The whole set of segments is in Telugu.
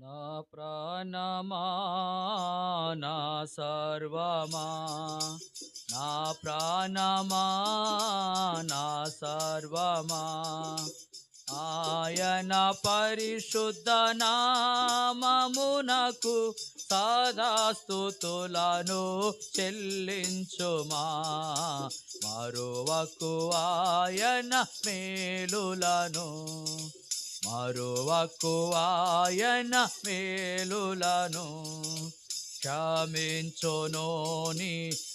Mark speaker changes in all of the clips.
Speaker 1: నా ప్రాణమా నా సర్వమా? నా ప్రాణమా నా సర్వమా? ఆయన పరిశుద్ధ నామమునకు సదాస్తుతులను చెల్లించుమా? మరువకు ఆయన మేలులను మరువకు ఆయన మేలులను క్షమించును నీ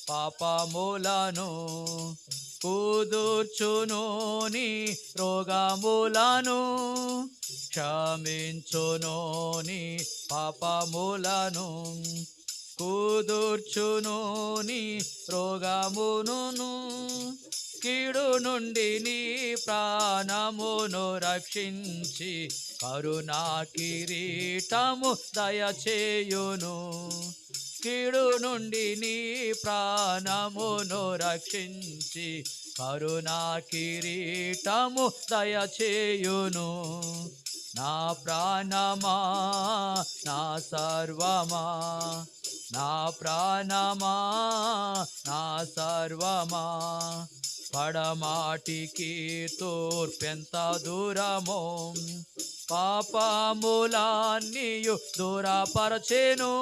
Speaker 1: పాపములను కుదుర్చును నీ రోగములను క్షమించును నీ పాపములను కుదుర్చును నీ రోగమును కీడు నుండి నీ ప్రాణమును రక్షించి కరుణా కిరీటము దయచేయును. కీడు నుండి నీ ప్రాణమును రక్షించి కరుణా కిరీటము దయచేయును. నా ప్రాణమా నా సర్వమా నా ప్రాణమా నా సర్వమా. పడమాటికి తూర్పెంత దూరమో. పాపములాన్నియు దూరపరచెను.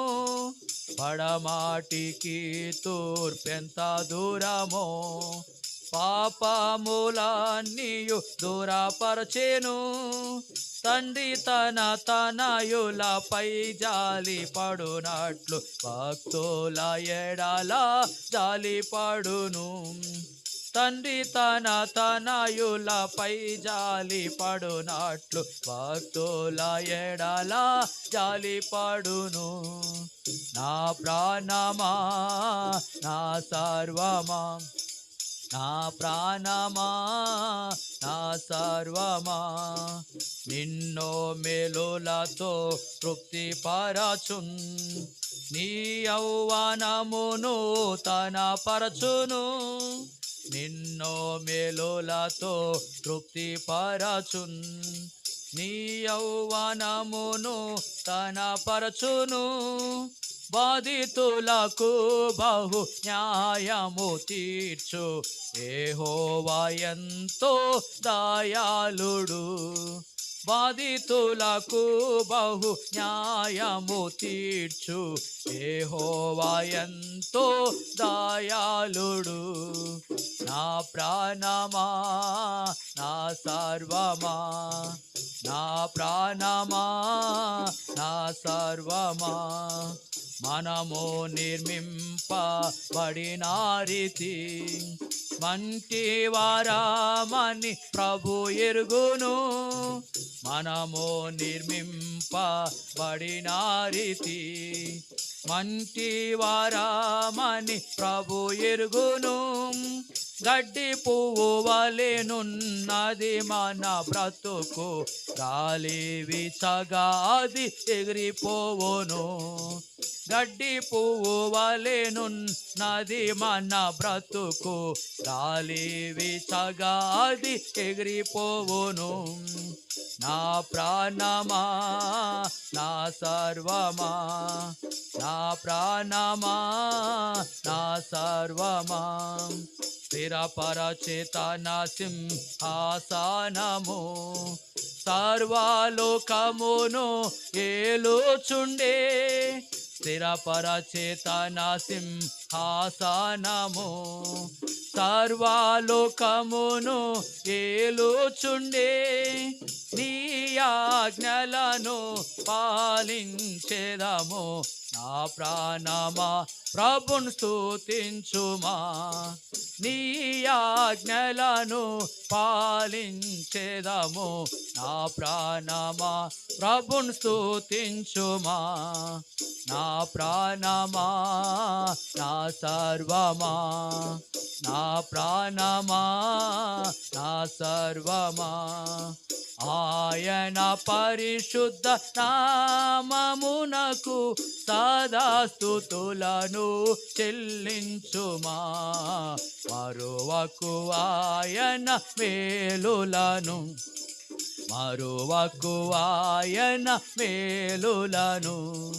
Speaker 1: పడమాటికి తూర్పెంత దూరమో. పాపములాన్నియు దూరపరచెను. తండ్రి తన తనయులపై జాలి పడునట్లు భక్తుల ఎడలా జాలి పడును. తండ్రి తన తనయులపై జాలి పడునట్లు భక్తుల ఎడలా జాలి పడును. నా ప్రాణమా నా సర్వమా నా ప్రాణమా నా సర్వమా. నిన్నో మేలులతో తృప్తి పరచున్ నీ యౌవనమును తన పరచును. నిన్నో మేలులతో తృప్తి పరచున్. నీ యౌవనమును తన పరచును బాధితులకు బహు న్యాయము తీర్చు. ఏహోవా ఎంతో దయాళుడు. బాధితులకు బహు న్యాయము తీర్చు. ఏహోవా ఎంతో దయాళుడు. నా ప్రాణమా నా సర్వమా నా ప్రాణమా నా సర్వమా. మనము నిర్మింపబడినారితి మంటి వారామని ప్రభు ఎరుగును. మనము నిర్మింపబడినారితి మంటి వారామని ప్రభు ఎరుగును. గడ్డి పువ్వు వలెనున్నది మన బ్రతుకు. గాలి విసగాది ఎగిరిపోవును. గడ్డి పువ్వు వలెనున్నది మన బ్రతుకు. గాలి విసగాది ఎగిరిపోవును. నా ప్రాణమా నా సర్వమా నా ప్రాణమా నా సర్వమా. స్థిరపరచేత నా సింహాసనము సర్వాలోకమును ఏలుచుండే స్థిరపరచేత నా సింహాసనము సర్వాలోకమును ఏలుచుండే నీ ఆజ్ఞలను పాలించేదము నా ప్రాణమా? ప్రభున్ స్థుతించుమా నీ ఆజ్ఞలను పాలించేదము నా ప్రాణమా? ప్రభున్ స్థుతించుమా నా ప్రాణమా? నా సర్వమా నా ప్రాణమా నా సర్వమా ఆయన పరిశుద్ధ నామమునకు సదాస్తుతులను చెల్లించుమా। మరువకు ఆయన మేలులను మరువకు ఆయన మేలులను।